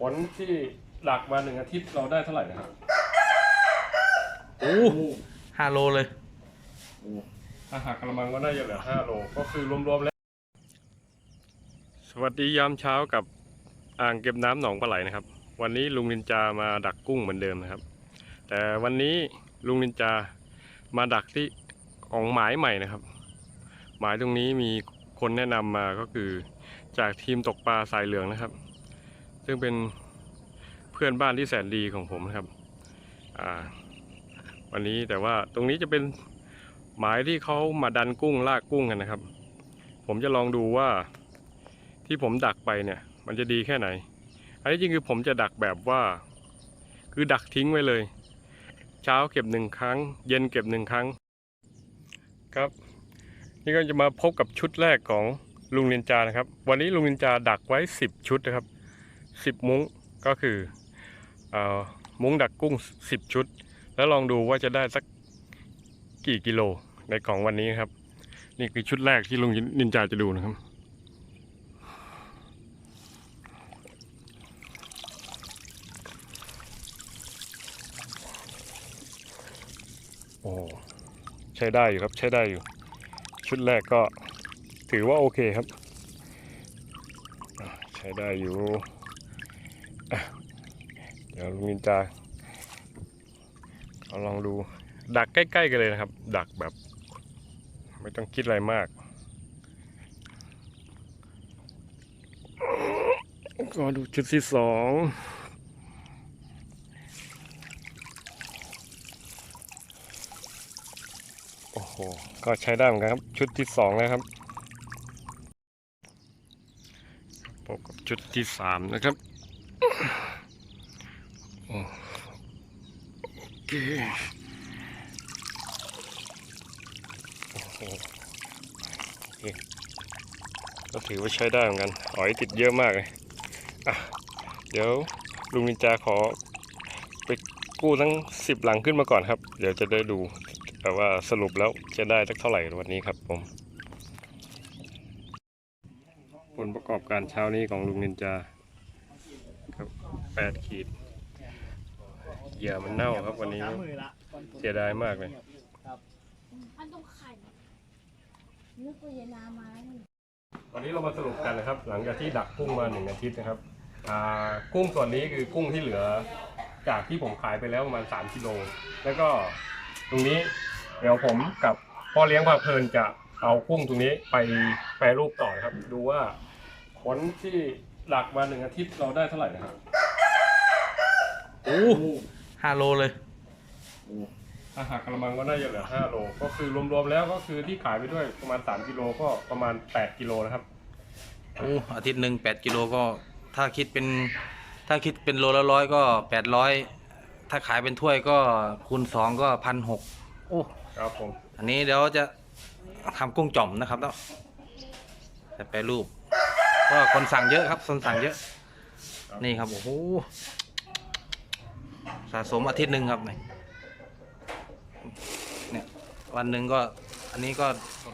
ผลที่หลักมาหนึ่งอาทิตย์เราได้เท่าไหร่นะครับโอ้ห้าโลเลยถ้าหักกระมังก็น่าจะเหลือห้าโลก็คือรวมๆแล้ว สวัสดียามเช้ากับอ่างเก็บน้ำหนองปลาไหลนะครับ วันนี้ลุงนินจามาดักกุ้งเหมือนเดิมนะครับ แต่วันนี้ลุงนินจามาดักที่ของหมายใหม่นะครับ หมายตรงนี้มีคนแนะนำมาก็คือจากทีมตกปลาสายเหลืองนะครับ ซึ่งเป็นเพื่อนบ้านที่แสนดีของผมนะครับวันนี้แต่ว่าตรงนี้จะเป็นหมายที่เขามาดันกุ้งลากกุ้งกันนะครับ ผมจะลองดูว่าที่ผมดักไปเนี่ย มันจะดีแค่ไหน อันนี้จริงคือผมจะดักแบบว่า คือดักทิ้งไว้เลย เช้าเก็บหนึ่งครั้ง เย็นเก็บหนึ่งครั้ง ครับ นี่ก็จะมาพบกับชุดแรกของลุงนินจานะครับ วันนี้ลุงนินจาดักไว้ 10 ชุดนะครับ 10 มุ้งก็คืออมุ้งดักกุ้ง 10 ชุด แล้วลองดูว่าจะได้สักกี่กิโลในของวันนี้ครับ นี่คือชุดแรกที่ลุงนินจาจะดูนะครับโอ้ใช้ได้อยู่ครับใช้ได้อยู่ ชุดแรกก็ถือว่าโอเคครับ ใช้ได้อยู่ เดี๋ยวลุงนินจาเอาลองดูดักใกล้ ๆ กันเลยนะครับ ดักแบบ ไม่ต้องคิดอะไรมากก็ดูชุดที่สองโอ้โห ก็ใช้ได้เหมือนกันครับ ชุดที่สองแล้วครับพบกับชุดที่สามนะครับ โอเคโอ้โหโอเคก็ถือว่าใช้ได้เหมือนกันหอยติดเยอะมากเลยอะเดี๋ยวลุงนินจาขอไปกู้ทั้งสิบหลังขึ้นมาก่อนครับ เดี๋ยวจะได้ดูแต่ว่าสรุปแล้วจะได้สักเท่าไหร่วันนี้ครับผมผลประกอบการเช้านี้ของลุงนินจา ดขีด เหยื่อมันเน่าครับวันนี้ เสียดายมากเลย มันต้องไข่นึกว่าจะนามาแล้วนี่ วันนี้เรามาสรุปกันนะครับ หลังจากที่ดักกุ้งมาหนึ่งอาทิตย์นะครับอ่ากุ้งส่วนนี้คือกุ้งที่เหลือ จากที่ผมขายไปแล้วประมาณ3กิโลแล้วก็ตรงนี้เดี๋ยวผมกับพ่อเลี้ยงพาเพลินจะเอากุ้งตรงนี้ไปแปรรูปต่อนะครับ ดูว่าผลที่หลักมาหนึ่งอาทิตย์เราได้เท่าไหร่นะครับ อ้ห้าโลเลยถ้าหักกระมังก็น่าจะเหลือ5โล ก็คือรวมๆแล้วก็คือที่ขายไปด้วยประมาณ3กิโลก็ประมาณ8กิโลนะครับโอ้อาทิตย์หนึ่งแปดกิโลก็ถ้าคิดเป็นถ้าคิดเป็นโลละร้อยก็แปดร้อยถ้าขายเป็นถ้วยก็คูณสองก็พันหกโอ้ครับผมอันนี้เดี๋ยวจะทำกุ้งจ่อมนะครับเนาะจะแปรรูปก็คนสั่งเยอะครับคนสั่งเยอะ นี่ครับโอ้โห สะสมอาทิตย์หนึ่งครับเนี่ยเนี่ยวันหนึ่งก็อันนี้ก็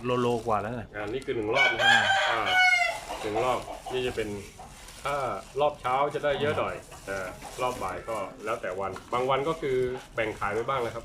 โลโลกว่าแล้วเนี่ยงานนี้คือหนึ่งรอบนะครับอ่าหนึ่งรอบนี่จะเป็นถ้ารอบเช้าจะได้เยอะหน่อยแต่รอบบ่ายก็แล้วแต่วัน บางวันก็คือแบ่งขายไปบ้างนะครับ